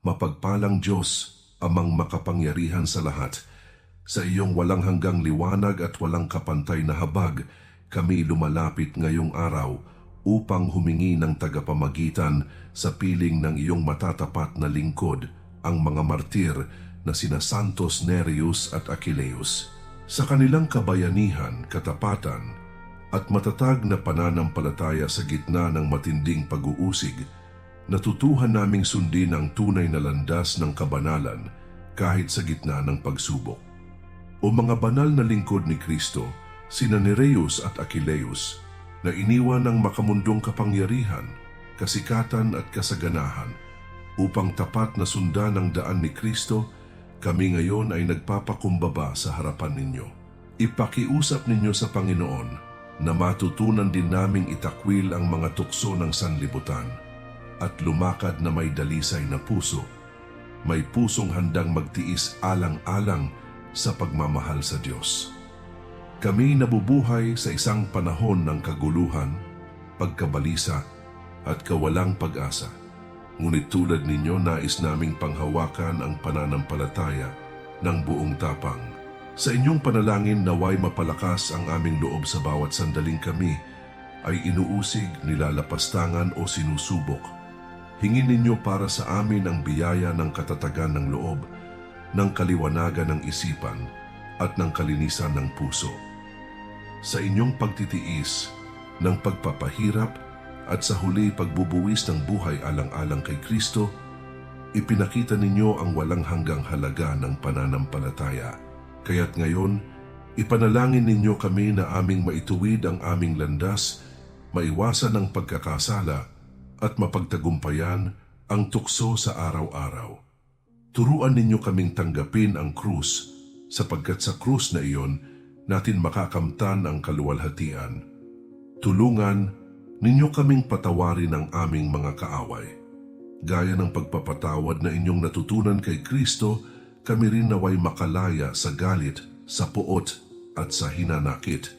Mapagpalang Diyos, amang makapangyarihan sa lahat, sa iyong walang hanggang liwanag at walang kapantay na habag, kami lumalapit ngayong araw upang humingi ng tagapamagitan sa piling ng iyong matatapat na lingkod, ang mga martir na sina Santos Nereus at Achilleus. Sa kanilang kabayanihan, katapatan, at matatag na pananampalataya sa gitna ng matinding pag-uusig, natutuhan naming sundin ang tunay na landas ng kabanalan kahit sa gitna ng pagsubok. O mga banal na lingkod ni Kristo, sina Nereus at Achilleus, na iniwan ng makamundong kapangyarihan, kasikatan at kasaganahan upang tapat na sundan ang daan ni Kristo, kami ngayon ay nagpapakumbaba sa harapan ninyo. Ipakiusap ninyo sa Panginoon na matutunan din naming itakwil ang mga tukso ng sanlibutan at lumakad na may dalisay na puso, may pusong handang magtiis alang-alang sa pagmamahal sa Diyos. Kami nabubuhay sa isang panahon ng kaguluhan, pagkabalisa at kawalang pag-asa. Ngunit tulad ninyo, nais naming panghawakan ang pananampalataya ng buong tapang. Sa inyong panalangin naway mapalakas ang aming loob sa bawat sandaling kami ay inuusig, nilalapastangan o sinusubok. Hingin ninyo para sa amin ang biyaya ng katatagan ng loob, ng kaliwanagan ng isipan at ng kalinisan ng puso. Sa inyong pagtitiis, ng pagpapahirap at sa huli pagbubuwis ng buhay alang-alang kay Kristo, ipinakita ninyo ang walang hanggang halaga ng pananampalataya. Kaya't ngayon, ipanalangin ninyo kami na aming maituwid ang aming landas, maiwasan ang pagkakasala at mapagtagumpayan ang tukso sa araw-araw. Turuan ninyo kaming tanggapin ang krus sapagkat sa krus na iyon natin makakamtan ang kaluwalhatian. Tulungan ninyo kaming patawarin ang aming mga kaaway. Gaya ng pagpapatawad na inyong natutunan kay Kristo, kami rin naway makalaya sa galit, sa puot at sa hinanakit.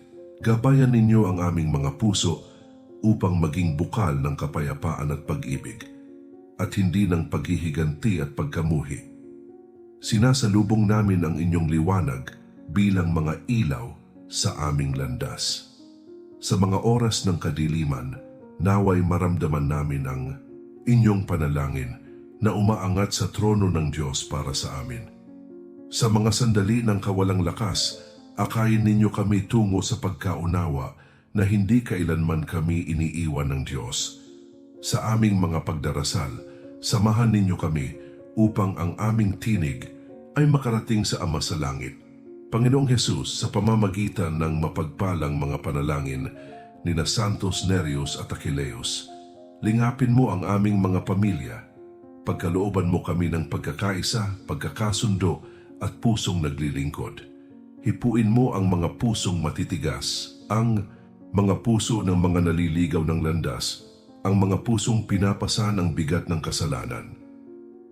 Gabayan ninyo ang aming mga puso upang maging bukal ng kapayapaan at pag-ibig at hindi ng paghihiganti at pagkamuhi. Sinasalubong namin ang inyong liwanag bilang mga ilaw sa aming landas. Sa mga oras ng kadiliman, naway maramdaman namin ang inyong panalangin na umaangat sa trono ng Diyos para sa amin. Sa mga sandali ng kawalang lakas, akayin ninyo kami tungo sa pagkaunawa na hindi kailanman kami iniiwan ng Diyos. Sa aming mga pagdarasal, samahan ninyo kami upang ang aming tinig ay makarating sa Ama sa Langit. Panginoong Hesus, sa pamamagitan ng mapagpalang mga panalangin ni na Santos Nereus at Achilleus, lingapin mo ang aming mga pamilya, pagkalooban mo kami ng pagkakaisa, pagkakasundo at pusong naglilingkod. Hipuin mo ang mga pusong matitigas, ang mga puso ng mga naliligaw ng landas, ang mga pusong pinapasan ang bigat ng kasalanan.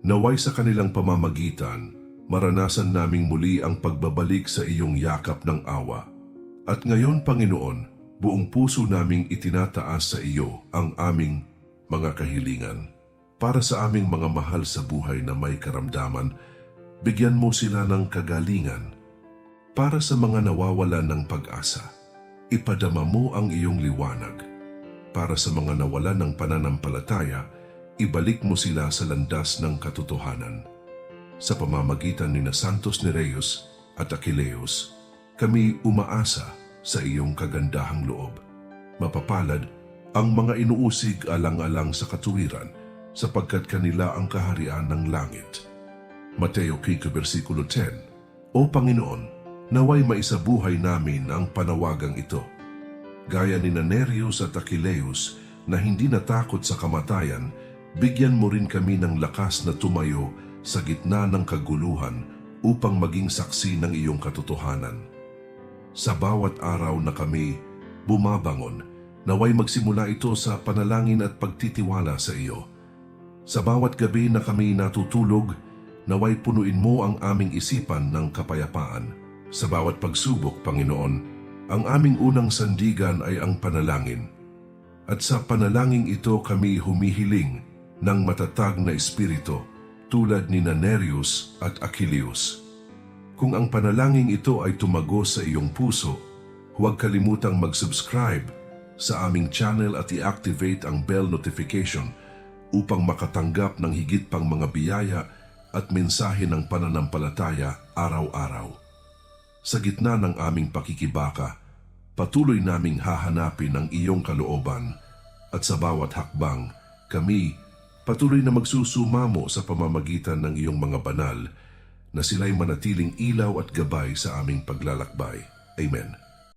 Naway sa kanilang pamamagitan, maranasan naming muli ang pagbabalik sa iyong yakap ng awa. At ngayon, Panginoon, buong puso naming itinataas sa iyo ang aming mga kahilingan. Para sa aming mga mahal sa buhay na may karamdaman, bigyan mo sila ng kagalingan. Para sa mga nawawalan ng pag-asa, ipadama mo ang iyong liwanag. Para sa mga nawalan ng pananampalataya, ibalik mo sila sa landas ng katotohanan. Sa pamamagitan ni na Santos Nereus at Achilleus, kami umaasa sa iyong kagandahang loob. Mapapalad ang mga inuusig alang-alang sa katuwiran sapagkat kanila ang kaharian ng langit. Mateo 5 versikulo 10 O Panginoon, naway maisabuhay namin ang panawagang ito. Gaya ni Nereus at Achilleus na hindi natakot sa kamatayan, bigyan mo rin kami ng lakas na tumayo sa gitna ng kaguluhan upang maging saksi ng iyong katotohanan. Sa bawat araw na kami bumabangon, naway magsimula ito sa panalangin at pagtitiwala sa iyo. Sa bawat gabi na kami natutulog, naway punuin mo ang aming isipan ng kapayapaan. Sa bawat pagsubok, Panginoon, ang aming unang sandigan ay ang panalangin. At sa panalangin ito kami humihiling ng matatag na espiritu tulad ni Nereus at Achilleus. Kung ang panalangin ito ay tumagos sa iyong puso, huwag kalimutang mag-subscribe sa aming channel at i-activate ang bell notification upang makatanggap ng higit pang mga biyaya at mensahe ng pananampalataya araw-araw. Sa gitna ng aming pakikibaka, patuloy naming hahanapin ang iyong kalooban at sa bawat hakbang, kami patuloy na magsusumamo sa pamamagitan ng iyong mga banal na sila'y manatiling ilaw at gabay sa aming paglalakbay. Amen.